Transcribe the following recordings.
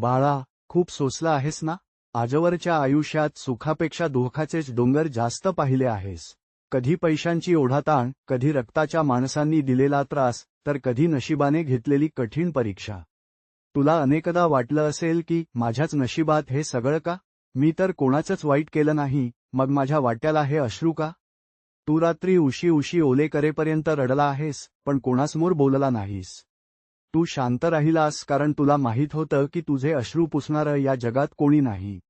बाळा खूप सोसला आहेस ना? आजवरच्या आयुष्यात सुखापेक्षा दुःखाचेच डोंगर जास्त पाहिले आहेस. कधी पैशांची ओढाताण कधी रक्ताच्या माणसांनी दिलेला त्रास तर कधी नशिबाने घेतलेली कठीण परीक्षा. तुला अनेकदा वाटलं असेल की माझ्याच नशिबात हे सगळं का? मी तर कोणाचंच वाईट केलं नाही मग माझ्या वाट्याला हे अश्रू का? तू रात्री उशी उशी ओले करेपर्यंत रडला आहेस पण कोणासमोर बोलला नाहीस. तू शांत राहिलास कारण तुला माहीत होतं की तुझे अश्रू पुसणारं या जगात कोणी नाही.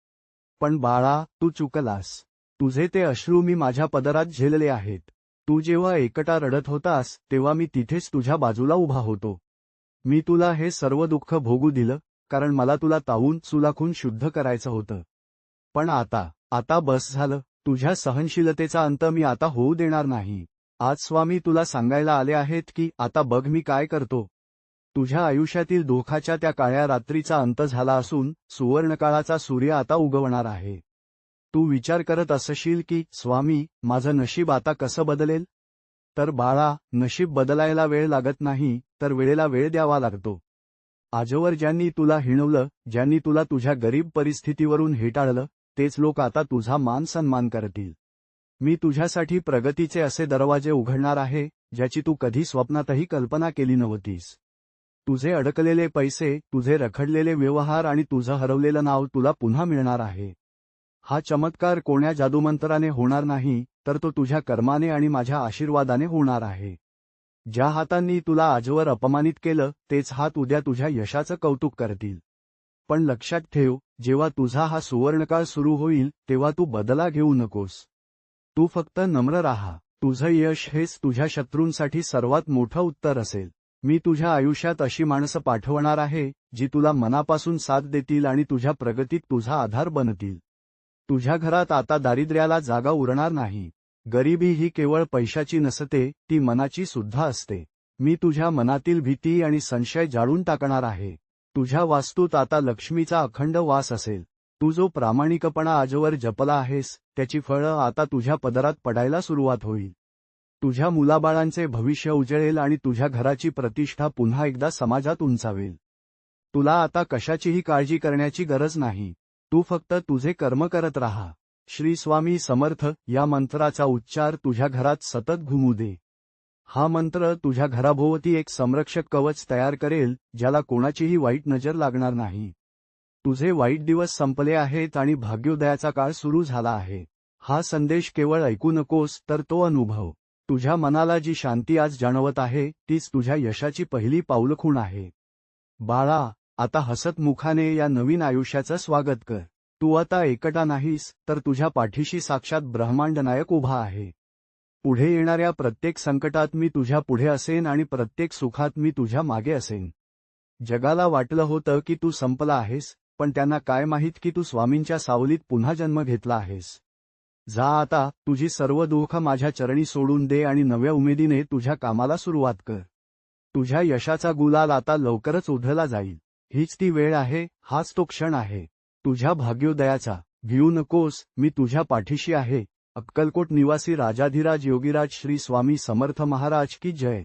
पण बाळा तू चुकलास. तुझे ते अश्रू मी माझ्या पदरात झेलले आहेत. तू जेव्हा एकटा रडत होतास तेव्हा मी तिथेच तुझ्या बाजूला उभा होतो. मी तुला हे सर्व दुःख भोगू दिलं कारण मला तुला तावून सुलाखून शुद्ध करायचं होतं. पण आता आता बस झालं. तुझ्या सहनशीलतेचा अंत मी आता होऊ देणार नाही. आज स्वामी तुला सांगायला आले आहेत की आता बघ मी काय करतो. तुझ्या आयुष्यातील दुःखाच्या त्या काळ्या रात्रीचा अंत झाला असून सुवर्णकाळाचा सूर्य आता उगवणार आहे. तू विचार करत असशील की स्वामी माझं नशीब आता कसं बदलेल? तर बाळा नशीब बदलायला वेळ लागत नाही तर वेळेला वेळ द्यावा लागतो. आजवर ज्यांनी तुला हिणवलं ज्यांनी तुला तुझ्या गरीब परिस्थितीवरून हेटाळलं तेच लोक आता तुझा मान सन्मान करतील. मी तुझ्यासाठी प्रगतीचे असे दरवाजे उघडणार आहे ज्याची तू कधी स्वप्नातही कल्पना केली नव्हतीस. तुझे अडकलेले पैसे तुझे रखडलेले व्यवहार आणि तुझं हरवलेलं नाव तुला पुन्हा मिळणार आहे. हा चमत्कार कोण्या जादूमंत्राने होणार नाही तर तो तुझ्या कर्माने आणि माझ्या आशीर्वादाने होणार आहे. ज्या हातांनी तुला आजवर अपमानित केलं तेच हात उद्या तुझ्या यशाचं कौतुक करतील. पण लक्षात ठेव जेव्हा तुझा हा सुवर्णकाळ सुरू होईल तेव्हा तू बदला घेऊ नकोस. तू फक्त नम्र राहा. तुझं यश हेच तुझ्या शत्रूंसाठी सर्वात मोठं उत्तर असेल. मी तुझ्या आयुष्यात अशी माणसं पाठवणार आहे जी तुला मनापासून साथ देतील आणि तुझ्या प्रगतीत तुझा आधार बनतील. तुझ्या घरात आता दारिद्र्याला जागा उरणार नाही. गरिबी ही केवळ पैशाची नसते ती मनाची सुद्धा असते. मी तुझ्या मनातील भीती आणि संशय जाळून टाकणार आहे. तुझ्या वास्तूत आता लक्ष्मीचा अखंड वास असेल. तू जो प्रामाणिकपणा आजवर जपला आहेस त्याची फळं आता तुझ्या पदरात पडायला सुरुवात होईल. तुझ्या मुलाबाळांचे भविष्य उजळेल आणि तुझ्या घराची प्रतिष्ठा पुन्हा एकदा समाजात उंचावेल. तुला आता कशाचीही काळजी करण्याची गरज नाही. तू फक्त तुझे कर्म करत राहा. श्री स्वामी समर्थ या मंत्राचा उच्चार तुझ्या घरात सतत घुमू दे. हा मंत्र तुझ्या घराभोवती एक संरक्षक कवच तयार करेल ज्याला कोणाचीही वाईट नजर लागणार नाही. तुझे वाईट दिवस संपले आहेत आणि भाग्योदयाचा काळ सुरू झाला आहे. हा संदेश केवळ ऐकू नकोस तर तो अनुभव. तुझ्या मनाला जी शांती आज जाणवत आहे तीच तुझ्या यशाची पहिली पाऊलखूण आहे. बाळा आता हसत मुखाने या नवीन आयुष्याचं स्वागत कर. तू आता एकटा नाहीस तर तुझ्या पाठीशी साक्षात ब्रह्मांडनायक उभा आहे. पुढे येणाऱ्या प्रत्येक संकटात मी तुझ्या पुढे असेन आणि प्रत्येक सुखात मी तुझ्या मागे असेन. जगाला वाटलं होतं की तू संपला आहेस पण त्यांना काय माहीत की तू स्वामींच्या सावलीत पुन्हा जन्म घेतला आहेस. जा आता तुझी सर्व दुःख माझ्या चरणी सोडून दे आणि नव्या उमेदीने तुझ्या कामाला सुरुवात कर. तुझ्या यशाचा गुलाल आता लवकरच उधळला जाईल. हीच ती वेळ आहे हाच तो क्षण आहे. तुझ्या भाग्योदयाचा भिऊ नकोस मी तुझ्या पाठीशी आहे. अक्कलकोट निवासी राजाधिराज योगीराज श्री स्वामी समर्थ महाराज की जय.